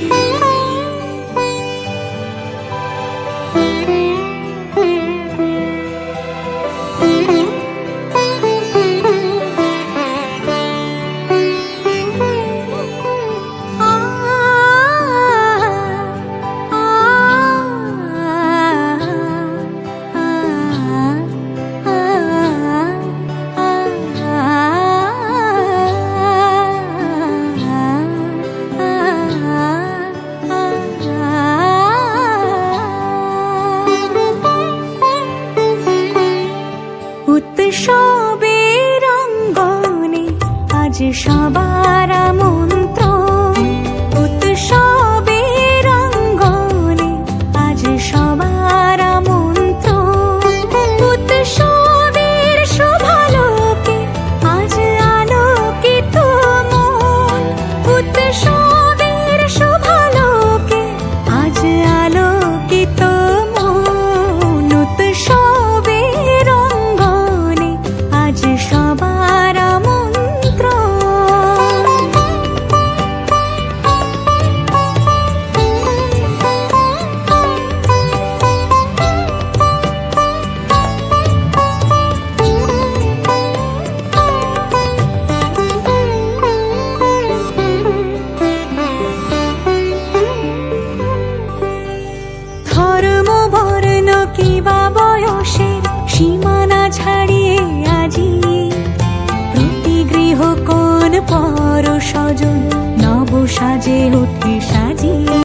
啊。উৎসবের রঙ্গনে আজ সবার বর্ণ কিবা বয়সের সীমানা ছাড়িয়ে আজি? প্রতি গৃহ কোন পর স্বজন নব সাজে উঠে